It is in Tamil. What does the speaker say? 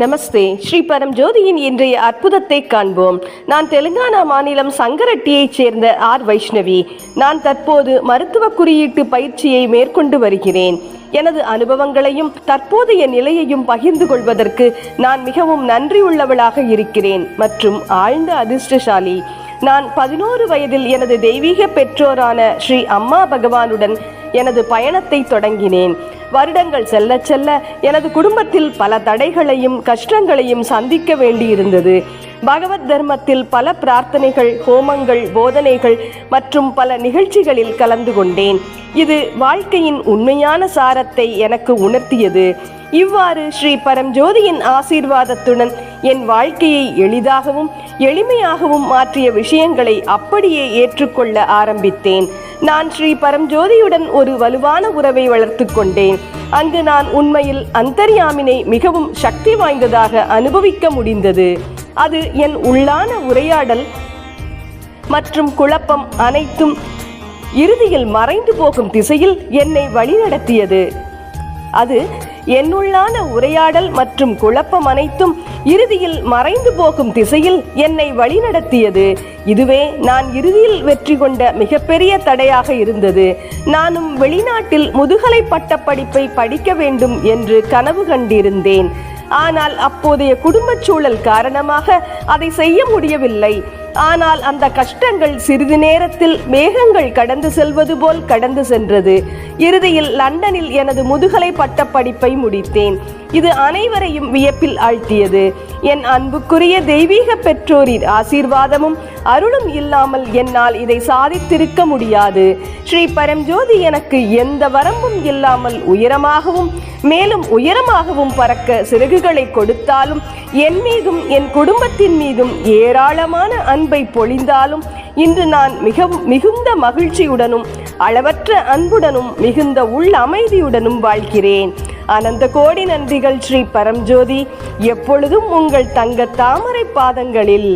நமஸ்தே. ஸ்ரீ பரம்ஜோதியின் இன்றைய அற்புதத்தை காண்போம். நான் தெலுங்கானா மாநிலம் சங்கரட்டியைச் சேர்ந்த ஆர் வைஷ்ணவி. நான் தற்போது மருத்துவ குறியீட்டு பயிற்சியை மேற்கொண்டு வருகிறேன். எனது அனுபவங்களையும் தற்போதைய நிலையையும் பகிர்ந்து கொள்வதற்கு நான் மிகவும் நன்றியுள்ளவளாக இருக்கிறேன் மற்றும் ஆழ்ந்த அதிர்ஷ்டசாலி. நான் பதினோரு வயதில் எனது தெய்வீக பெற்றோரான ஸ்ரீ அம்மா பகவானுடன் எனது பயணத்தை தொடங்கினேன். வருடங்கள் செல்ல செல்ல எனது குடும்பத்தில் பல தடைகளையும் கஷ்டங்களையும் சந்திக்க வேண்டியிருந்தது. பகவத் தர்மத்தில் பல பிரார்த்தனைகள் ஹோமங்கள் போதனைகள் மற்றும் பல நிகழ்ச்சிகளில் கலந்து கொண்டேன். இது வாழ்க்கையின் உண்மையான சாரத்தை எனக்கு உணர்த்தியது. இவ்வாறு ஸ்ரீ பரம்ஜோதியின் ஆசீர்வாதத்துடன் என் வாழ்க்கையை எளிதாகவும் எளிமையாகவும் மாற்றிய விஷயங்களை அப்படியே ஏற்றுக்கொள்ள ஆரம்பித்தேன். நான் ஸ்ரீ பரம்ஜோதியுடன் ஒரு வலுவான உறவை வளர்த்து கொண்டேன். அங்கு நான் உண்மையில் அந்தர்யாமினை மிகவும் சக்தி வாய்ந்ததாக அனுபவிக்க முடிந்தது. அது என் உள்ளான உரையாடல். மற்றும் குழப்பம் அனைத்தும் இறுதியில் மறைந்து போகும் திசையில் என்னை வழிநடத்தியது. அது என்னுள்ளான உரையாடல் மற்றும் குழப்பம் அனைத்தும் இறுதியில் மறைந்து போகும் திசையில் என்னை வழிநடத்தியது. இதுவே நான் இறுதியில் வெற்றி கொண்ட மிகப்பெரிய தடையாக இருந்தது. நானும் வெளிநாட்டில் முதுகலை பட்டப்படிப்பை படிக்க வேண்டும் என்று கனவு கண்டிருந்தேன். ஆனால் அப்போதைய குடும்பச் சூழல் காரணமாக அதை செய்ய முடியவில்லை. ஆனால் அந்த கஷ்டங்கள் சிறிது நேரத்தில் மேகங்கள் கடந்து செல்வது போல் கடந்து சென்றது. இறுதியில் லண்டனில் எனது முதுகலை பட்டப்படிப்பை முடித்தேன். இது அனைவரையும் வியப்பில் ஆழ்த்தியது. என் அன்புக்குரிய தெய்வீக பெற்றோரின் ஆசீர்வாதமும் அருளும் இல்லாமல் என்னால் இதை சாதித்திருக்க முடியாது. ஸ்ரீ பரம்ஜோதி எனக்கு எந்த வரம்பும் இல்லாமல் உயரமாகவும் மேலும் உயரமாகவும் பறக்க சிறகுகளை கொடுத்தாலும் என் மீதும் என் குடும்பத்தின் மீதும் ஏராளமான அன்பை பொழிந்தாலும் இன்று நான் மிகவும் மிகுந்த மகிழ்ச்சியுடனும் அளவற்ற அன்புடனும் மிகுந்த உள் அமைதியுடனும் வாழ்கிறேன். அனந்த கோடி நன்றிகள் ஸ்ரீ பரம்ஜோதி. எப்பொழுதும் உங்கள் தங்க தாமரை பாதங்களில்